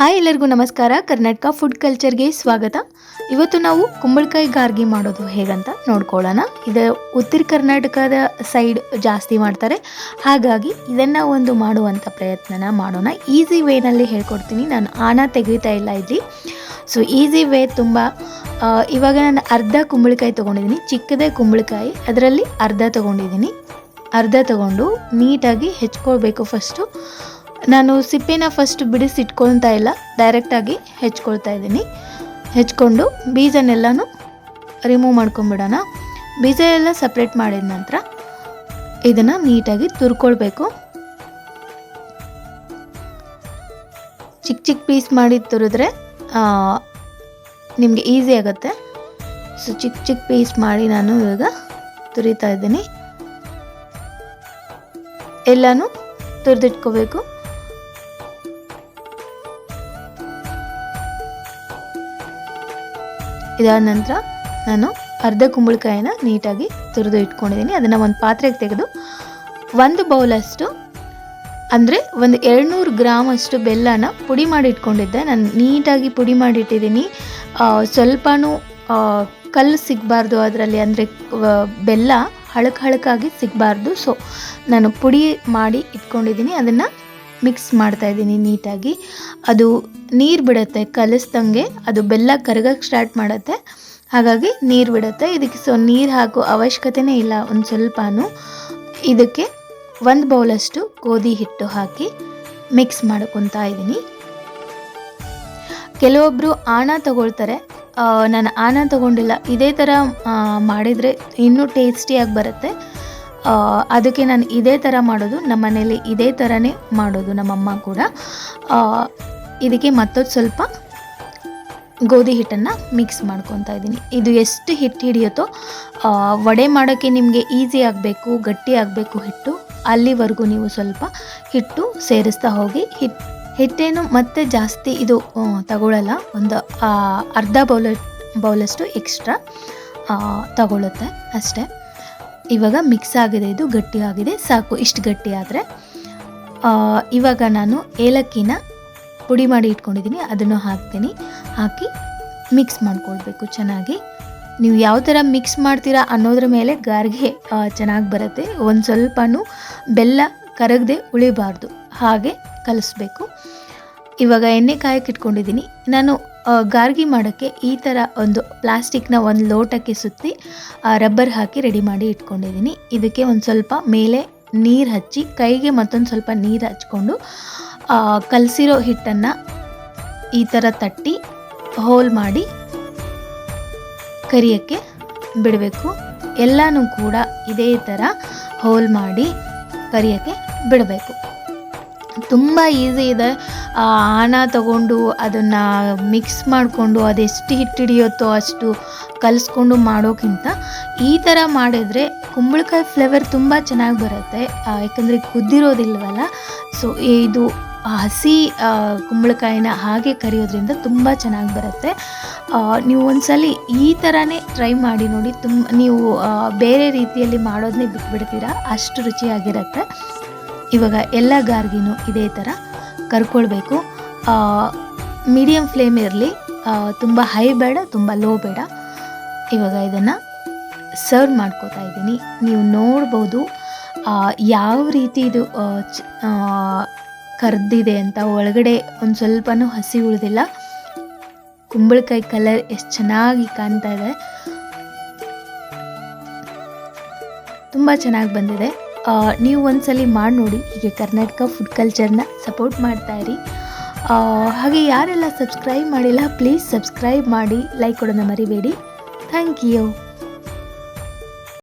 Hi ಎಲ್ಲರಿಗೂ ನಮಸ್ಕಾರ. Karnataka food ಕಲ್ಚರ್ಗೆ ಸ್ವಾಗತ. ಇವತ್ತು ನಾವು ಕುಂಬಳಕಾಯಿ ಗಾರ್ಗಿ ಮಾಡೋದು ಹೇಗಂತ ನೋಡ್ಕೊಳ್ಳೋಣ. ಇದು ಉತ್ತರ ಕರ್ನಾಟಕದ ಸೈಡ್ ಜಾಸ್ತಿ ಮಾಡ್ತಾರೆ. ಹಾಗಾಗಿ ಇದನ್ನು ಒಂದು ಮಾಡುವಂಥ ಪ್ರಯತ್ನನ ಮಾಡೋಣ. ಈಸಿ ವೇನಲ್ಲಿ ಹೇಳ್ಕೊಡ್ತೀನಿ. ನಾನು ಆನ ತೆಗಿತಾ ಇಲ್ಲ ಇಲ್ಲಿ. ಸೊ ಈಸಿ ವೇ ತುಂಬ ಇವಾಗ ನಾನು ಅರ್ಧ ಕುಂಬಳಕಾಯಿ ತೊಗೊಂಡಿದ್ದೀನಿ. ಚಿಕ್ಕದೇ ಕುಂಬಳಕಾಯಿ. ಅದರಲ್ಲಿ ಅರ್ಧ ತೊಗೊಂಡಿದ್ದೀನಿ. ಅರ್ಧ ತಗೊಂಡು ನೀಟಾಗಿ ಹೆಚ್ಕೊಳ್ಬೇಕು ಫಸ್ಟು ನಾನು ಸಿಪ್ಪೆನ ಫಸ್ಟ್ ಬಿಡಿಸಿಟ್ಕೊಳ್ತಾ ಇಲ್ಲ ಡೈರೆಕ್ಟಾಗಿ ಹೆಚ್ಕೊಳ್ತಾ ಇದ್ದೀನಿ. ಹೆಚ್ಕೊಂಡು ಬೀಜನೆಲ್ಲನೂ ರಿಮೂವ್ ಮಾಡ್ಕೊಂಬಿಡೋಣ. ಬೀಜ ಎಲ್ಲ ಸಪ್ರೇಟ್ ಮಾಡಿದ ನಂತರ ಇದನ್ನು ನೀಟಾಗಿ ತುರ್ಕೊಳ್ಬೇಕು. ಚಿಕ್ಕ ಚಿಕ್ಕ ಪೀಸ್ ಮಾಡಿ ತುರಿದ್ರೆ ನಿಮಗೆ ಈಸಿ ಆಗುತ್ತೆ. ಸೊ ಚಿಕ್ಕ ಚಿಕ್ಕ ಪೀಸ್ ಮಾಡಿ ನಾನು ಇವಾಗ ತುರಿತಾ ಇದ್ದೀನಿ. ಎಲ್ಲನೂ ತುರಿದಿಟ್ಕೋಬೇಕು. ಇದಾದ ನಂತರ ನಾನು ಅರ್ಧ ಕುಂಬಳಕಾಯಿನ ನೀಟಾಗಿ ತುರಿದು ಇಟ್ಕೊಂಡಿದ್ದೀನಿ. ಅದನ್ನು ಒಂದು ಪಾತ್ರೆಗೆ ತೆಗೆದು ಒಂದು ಬೌಲಷ್ಟು ಅಂದರೆ ಒಂದು ಎರಡುನೂರು ಗ್ರಾಮ್ ಅಷ್ಟು ಬೆಲ್ಲನ ಪುಡಿ ಮಾಡಿ ಇಟ್ಕೊಂಡಿದ್ದೆ. ನಾನು ನೀಟಾಗಿ ಪುಡಿ ಮಾಡಿ ಇಟ್ಟಿದ್ದೀನಿ. ಆ, ಸ್ವಲ್ಪನೂ ಕಲ್ಲು ಸಿಗಬಾರ್ದು ಅದರಲ್ಲಿ ಅಂದರೆ ಬೆಲ್ಲ ಹಳಕ್ ಹಳಕಾಗಿ ಸಿಗಬಾರ್ದು. ಸೊ ನಾನು ಪುಡಿ ಮಾಡಿ ಇಟ್ಕೊಂಡಿದ್ದೀನಿ. ಅದನ್ನು ಮಿಕ್ಸ್ ಮಾಡ್ತಾ ಇದ್ದೀನಿ ನೀಟಾಗಿ. ಅದು ನೀರು ಬಿಡುತ್ತೆ, ಕಲಿಸ್ದಂಗೆ ಅದು ಬೆಲ್ಲ ಕರಗಕ್ಕೆ ಸ್ಟಾರ್ಟ್ ಮಾಡುತ್ತೆ. ಹಾಗಾಗಿ ನೀರು ಬಿಡುತ್ತೆ. ಇದಕ್ಕೆ ಸೊ ನೀರು ಹಾಕೋ ಅವಶ್ಯಕತೆನೇ ಇಲ್ಲ, ಒಂದು ಸ್ವಲ್ಪನೂ. ಇದಕ್ಕೆ ಒಂದು ಬೌಲಷ್ಟು ಗೋಧಿ ಹಿಟ್ಟು ಹಾಕಿ ಮಿಕ್ಸ್ ಮಾಡ್ಕೊತಾ ಇದ್ದೀನಿ. ಕೆಲವೊಬ್ಬರು ಆಣ ತಗೊಳ್ತಾರೆ. ನಾನು ಆಣ ತಗೊಂಡಿಲ್ಲ. ಇದೇ ಥರ ಮಾಡಿದರೆ ಇನ್ನೂ ಟೇಸ್ಟಿಯಾಗಿ ಬರುತ್ತೆ. ಅದಕ್ಕೆ ನಾನು ಇದೇ ಥರ ಮಾಡೋದು ನಮ್ಮ ಮನೇಲಿ ಇದೇ ಥರನೇ ಮಾಡೋದು, ನಮ್ಮಮ್ಮ ಕೂಡ. ಇದಕ್ಕೆ ಮತ್ತೊಂದು ಸ್ವಲ್ಪ ಗೋಧಿ ಹಿಟ್ಟನ್ನು ಮಿಕ್ಸ್ ಮಾಡ್ಕೊತಾ ಇದ್ದೀನಿ. ಇದು ಎಷ್ಟು ಹಿಟ್ಟು ಹಿಡಿಯುತ್ತೋ ವಡೆ ಮಾಡೋಕ್ಕೆ ನಿಮಗೆ ಈಸಿ ಆಗಬೇಕು, ಗಟ್ಟಿ ಆಗಬೇಕು ಹಿಟ್ಟು. ಅಲ್ಲಿವರೆಗೂ ನೀವು ಸ್ವಲ್ಪ ಹಿಟ್ಟು ಸೇರಿಸ್ತಾ ಹೋಗಿ ಹಿಟ್ಟು ಹಿಟ್ಟೇನು ಮತ್ತೆ ಜಾಸ್ತಿ ಇದು ತಗೊಳ್ಳಲ್ಲ ಒಂದು ಅರ್ಧ ಬೌಲ, ಬೌಲಷ್ಟು ಎಕ್ಸ್ಟ್ರಾ ತಗೊಳ್ಳುತ್ತೆ ಅಷ್ಟೇ. ಇವಾಗ ಮಿಕ್ಸ್ ಆಗಿದೆ, ಇದು ಗಟ್ಟಿಯಾಗಿದೆ ಸಾಕು, ಇಷ್ಟು ಗಟ್ಟಿ ಆದರೆ. ಇವಾಗ ನಾನು ಏಲಕ್ಕಿನ ಪುಡಿ ಮಾಡಿ ಇಟ್ಕೊಂಡಿದ್ದೀನಿ, ಅದನ್ನು ಹಾಕ್ತೀನಿ. ಹಾಕಿ ಮಿಕ್ಸ್ ಮಾಡ್ಕೊಳ್ಬೇಕು ಚೆನ್ನಾಗಿ. ನೀವು ಯಾವ ಥರ ಮಿಕ್ಸ್ ಮಾಡ್ತೀರಾ ಅನ್ನೋದ್ರ ಮೇಲೆ ಗಾರ್ಗೆ ಚೆನ್ನಾಗಿ ಬರುತ್ತೆ. ಒಂದು ಸ್ವಲ್ಪನೂ ಬೆಲ್ಲ ಕರಗದೆ ಉಳಿಬಾರ್ದು, ಹಾಗೆ ಕಲಿಸ್ಬೇಕು. ಇವಾಗ ಎಣ್ಣೆ ಕಾಯಕ್ಕೆ ಇಟ್ಕೊಂಡಿದ್ದೀನಿ. ನಾನು ಗಾರ್ಗಿ ಮಾಡೋಕ್ಕೆ ಈ ಥರ ಒಂದು ಪ್ಲಾಸ್ಟಿಕ್ನ ಒಂದು ಲೋಟಕ್ಕೆ ಸುತ್ತಿ ರಬ್ಬರ್ ಹಾಕಿ ರೆಡಿ ಮಾಡಿ ಇಟ್ಕೊಂಡಿದ್ದೀನಿ. ಇದಕ್ಕೆ ಒಂದು ಸ್ವಲ್ಪ ಮೇಲೆ ನೀರು ಹಚ್ಚಿ, ಕೈಗೆ ಮತ್ತೊಂದು ಸ್ವಲ್ಪ ನೀರು ಹಚ್ಕೊಂಡು ಕಲಸಿರೋ ಹಿಟ್ಟನ್ನು ಈ ಥರ ತಟ್ಟಿ, ಹೋಲ್ ಮಾಡಿ ಕರಿಯೋಕ್ಕೆ ಬಿಡಬೇಕು. ಎಲ್ಲನೂ ಕೂಡ ಇದೇ ಥರ ಹೋಲ್ ಮಾಡಿ ಕರಿಯೋಕ್ಕೆ ಬಿಡಬೇಕು. ತುಂಬ ಈಸಿ ಇದೆ. ಆನ ತಗೊಂಡು ಅದನ್ನು ಮಿಕ್ಸ್ ಮಾಡಿಕೊಂಡು ಅದೆಷ್ಟು ಹಿಟ್ಟು ಹಿಡಿಯುತ್ತೋ ಅಷ್ಟು ಕಲಿಸ್ಕೊಂಡು ಮಾಡೋಕ್ಕಿಂತ ಈ ಥರ ಮಾಡಿದರೆ ಕುಂಬಳಕಾಯಿ ಫ್ಲೇವರ್ ತುಂಬ ಚೆನ್ನಾಗಿ ಬರುತ್ತೆ. ಯಾಕಂದರೆ ಕುದ್ದಿರೋದಿಲ್ವಲ್ಲ? ಸೊ ಇದು ಹಸಿ ಕುಂಬಳಕಾಯಿನ ಹಾಗೆ ಕರಿಯೋದ್ರಿಂದ ತುಂಬ ಚೆನ್ನಾಗಿ ಬರುತ್ತೆ. ನೀವು ಒಂದ್ಸಲಿ ಈ ಥರನೇ ಟ್ರೈ ಮಾಡಿ ನೋಡಿ. ತುಂಬ ನೀವು ಬೇರೆ ರೀತಿಯಲ್ಲಿ ಮಾಡೋದನ್ನೇ ಬಿಟ್ಬಿಡ್ತೀರಾ? ಅಷ್ಟು ರುಚಿಯಾಗಿರುತ್ತೆ. ಇವಾಗ ಎಲ್ಲ ಗಾರ್ಗಿನೂ ಇದೇ ಥರ ಕರ್ಕೊಳ್ಬೇಕು. ಮೀಡಿಯಮ್ ಫ್ಲೇಮ್ ಇರಲಿ. ತುಂಬ ಹೈ ಬೇಡ, ತುಂಬ ಲೋ ಬೇಡ. ಇವಾಗ ಇದನ್ನು ಸರ್ವ್ ಮಾಡ್ಕೋತಾ ಇದ್ದೀನಿ. ನೀವು ನೋಡ್ಬೋದು ಯಾವ ರೀತಿ ಇದು ಕರ್ದಿದೆ ಅಂತ ಒಳಗಡೆ ಒಂದು ಸ್ವಲ್ಪನೂ ಹಸಿ ಉಳಿದಿಲ್ಲ. ಕುಂಬಳಕಾಯಿ ಕಲರ್ ಎಷ್ಟು ಚೆನ್ನಾಗಿ ಕಾಣ್ತಾ ಇದೆ. ತುಂಬ ಚೆನ್ನಾಗಿ ಬಂದಿದೆ. ನೀವು ಒಂದ್ಸಲಿ ಮಾಡಿ ನೋಡಿ. ಹೀಗೆ ಕರ್ನಾಟಕ ಫುಡ್ ಕಲ್ಚರ್ನ ಸಪೋರ್ಟ್ ಮಾಡ್ತಾ ಇರಿ. ಹಾಗೆ ಯಾರೆಲ್ಲ ಸಬ್ಸ್ಕ್ರೈಬ್ ಮಾಡಿಲ್ಲ ಪ್ಲೀಸ್ ಸಬ್ಸ್ಕ್ರೈಬ್ ಮಾಡಿ ಲೈಕ್ ಕೊಡೋಣ ಮರಿಬೇಡಿ. Thank you